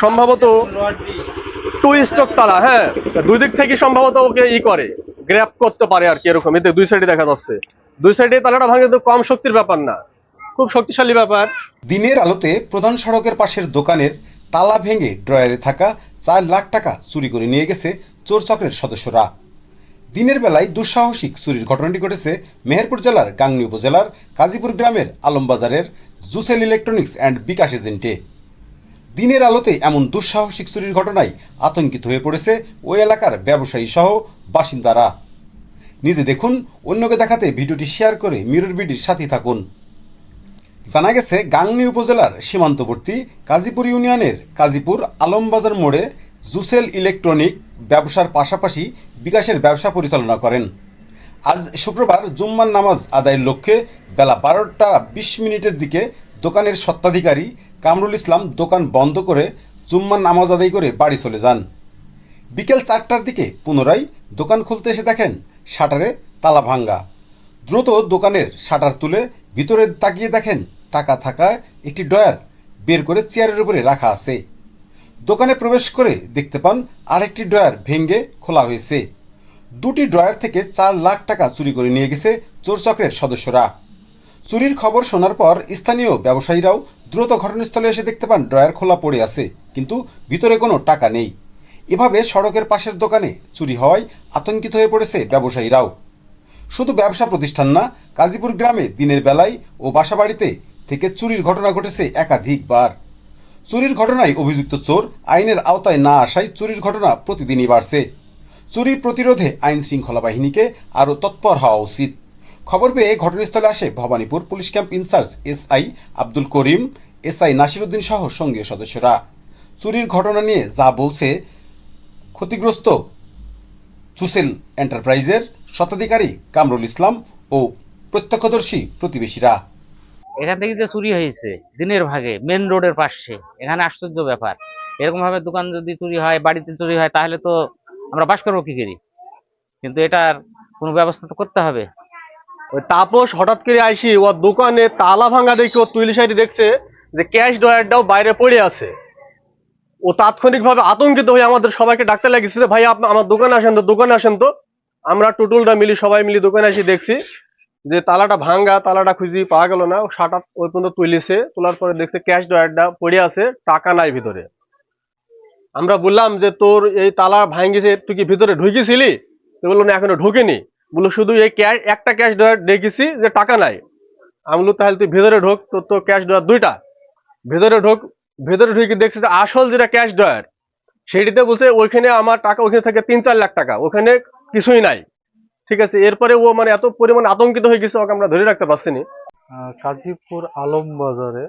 সম্ভবত two stock তালা হ্যাঁ? দুই দিক থেকে সম্ভবত ওকে ই করে গ্র্যাপ করতে পারে আর কি এরকম। এতে দুই সাইডে দেখা যাচ্ছে। দুই সাইডে তালাটা ভাঙে তো কম শক্তির ব্যাপার না, খুব শক্তিশালী ব্যাপার। দিনের আলোতে প্রধান সড়কের পাশের দোকানের তালা ভেঙে ড্রয়ারে থাকা চার লাখ টাকা চুরি করে নিয়ে গেছে চোর চক্রের সদস্যরা। দিনের বেলায় দুঃসাহসিক চুরির ঘটনাটি ঘটেছে মেহেরপুর জেলার গাংনী উপজেলার কাজীপুর গ্রামের আলমবাজারের জুসেল ইলেকট্রনিক্স অ্যান্ড বিকাশ এজেন্টে। দিনের আলোতে এমন দুঃসাহসিক চুরির ঘটনায় আতঙ্কিত হয়ে পড়েছে ওই এলাকার ব্যবসায়ী সহ বাসিন্দারা। নিজে দেখুন, অন্যকে দেখাতে ভিডিওটি শেয়ার করে মিরর বিডির সাথে থাকুন। জানা গেছে, গাংনী উপজেলার সীমান্তবর্তী কাজীপুর ইউনিয়নের কাজীপুর আলমবাজার মোড়ে জুসেল ইলেকট্রনিক ব্যবসার পাশাপাশি বিকাশের ব্যবসা পরিচালনা করেন। আজ শুক্রবার জুম্মার নামাজ আদায়ের লক্ষ্যে বেলা বারোটা বিশ মিনিটের দিকে দোকানের সত্ত্বাধিকারী কামরুল ইসলাম দোকান বন্ধ করে জুম্মার নামাজ আদায় করে বাড়ি চলে যান। বিকেল চারটার দিকে পুনরায় দোকান খুলতে এসে দেখেন শাটারে তালা ভাঙ্গা। দ্রুত দোকানের শাটার তুলে ভিতরে তাকিয়ে দেখেন টাকা থাকায় একটি ডয়ার বের করে চেয়ারের উপরে রাখা আছে। দোকানে প্রবেশ করে দেখতে পান আরেকটি ড্রয়ার ভেঙে খোলা হয়েছে। দুটি ড্রয়ার থেকে চার লাখ টাকা চুরি করে নিয়ে গেছে চোর চক্রের সদস্যরা। চুরির খবর শোনার পর স্থানীয় ব্যবসায়ীরাও দ্রুত ঘটনাস্থলে এসে দেখতে পান ড্রয়ার খোলা পড়ে আছে, কিন্তু ভিতরে কোনো টাকা নেই। এভাবে সড়কের পাশের দোকানে চুরি হওয়ায় আতঙ্কিত হয়ে পড়েছে ব্যবসায়ীরাও। শুধু ব্যবসা প্রতিষ্ঠান না কাজীপুর গ্রামে দিনের বেলায় ও বাসাবাড়িতে থেকে চুরির ঘটনা ঘটেছে একাধিকবার। চুরির ঘটনায় অভিযুক্ত চোর আইনের আওতায় না আসায় চুরির ঘটনা প্রতিদিনই বাড়ছে। চুরি প্রতিরোধে আইন শৃঙ্খলা বাহিনীকে আরও তৎপর হওয়া উচিত। খবর পেয়ে ঘটনাস্থলে আসে Bhabanipur police camp in-charge SI Abdul Karim, SI Nasiruddin সহ সঙ্গীয় সদস্যরা। চুরির ঘটনা নিয়ে যা বলছে ক্ষতিগ্রস্ত চুসেল এন্টারপ্রাইজের স্বত্বাধিকারী কামরুল ইসলাম ও প্রত্যক্ষদর্শী প্রতিবেশীরা। এখান থেকে যে চুরি হয়েছে, দিনের ভাগে মেন রোডের পাশে, এখানে আশ্চর্য ব্যাপার। এরকম ভাবে দোকান যদি চুরি হয়, বাড়িতে চুরি হয়, তাহলে তো আমরা বাস করব কি করি? কিন্তু এটার কোনো ব্যবস্থা তো করতে হবে। ওই তাপস হঠাৎ করে আইসি ও দোকানে তালা ভাঙা দেখে ও তুইলি সাইডে দেখছে যে ক্যাশ ডয়ারটাও বাইরে পড়ে আছে। ও তাৎক্ষণিকভাবে আতঙ্কিত হয়ে আমাদের সবাইকে ডাকতে লাগিয়েছে যে, ভাই আপনি আমার দোকানে আসেন তো দোকানে আসেন তো। আমরা টুটুলটা মিলি সবাই মিলি দোকানে এসে দেখছি যে তালাটা ভাঙ্গা তালাটা খুঁজি পাওয়া গেল না। শাটা ওই পর্যন্ত তুলিছে তোলার পরে দেখছে ক্যাশ ডয়ারটা পড়ে আছে টাকা নাই ভিতরে। আমরা বললাম যে তোর এই তালা ভাঙ্গিছে তুই কি ভিতরে ঢুকেছিলি? তো বলল না এখনও ঢুকেনি। বলল, শুধু এই ক্যাশ একটা ক্যাশ ডয়ার দেখেছি যে টাকা নাই। আমি বলল, তাহলে তুই ভেতরে ঢোক তোর তো ক্যাশ ডয়ার দুইটা। ভেতরে ঢোক, ভেতরে ঢুকে দেখছি যে আসল যেটা ক্যাশ ডয়ার সেটিতে বলছে, ওইখানে আমার টাকা, ওইখানে থাকে তিন চার লাখ টাকা ওখানে কিছুই নাই। ঠিক আছে, এরপরে ও মানে এত পরিমাণ আতঙ্কিত হয়ে গেছে, ওকে আমরা ধরে রাখতে পারছি না। কাজীপুর আলম বাজারে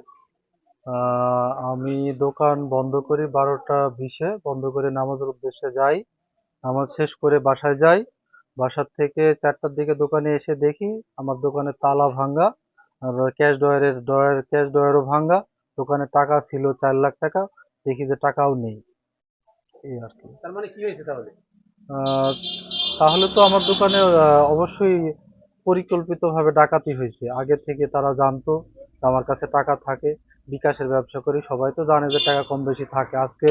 আমি দোকান বন্ধ করি বারোটা বিশে, বন্ধ করে নামাজের উদ্দেশ্যে যাই, নামাজ শেষ করে বাসায় যাই। বাসার থেকে চারটার দিকে দোকানে এসে দেখি আমার দোকানে তালা ভাঙ্গা আর ক্যাশ ড্রয়ারের ড্রয়ার ক্যাশ ড্রয়ারও ভাঙ্গা। দোকানে টাকা ছিল চার লাখ টাকা দেখি যে টাকাও নেই। এই আর কি। তার মানে কি হয়েছে তাহলে? তাহলে তো আমার দোকানে অবশ্যই পরিকল্পিতভাবে ডাকাতি হয়েছে। আগে থেকে তারা জানতো আমার কাছে টাকা থাকে। বিকাশের ব্যবসা করি সবাই তো জানে যে টাকা কম বেশি থাকে। আজকে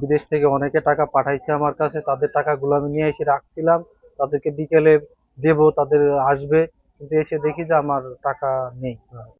বিদেশ থেকে অনেকে টাকা পাঠাইছে আমার কাছে তাদের টাকাগুলো আমি নিয়ে এসে রাখছিলাম। তাদেরকে বিকেলে দেব তাদের আসবে। কিন্তু এসে দেখি যে আমার টাকা নেই।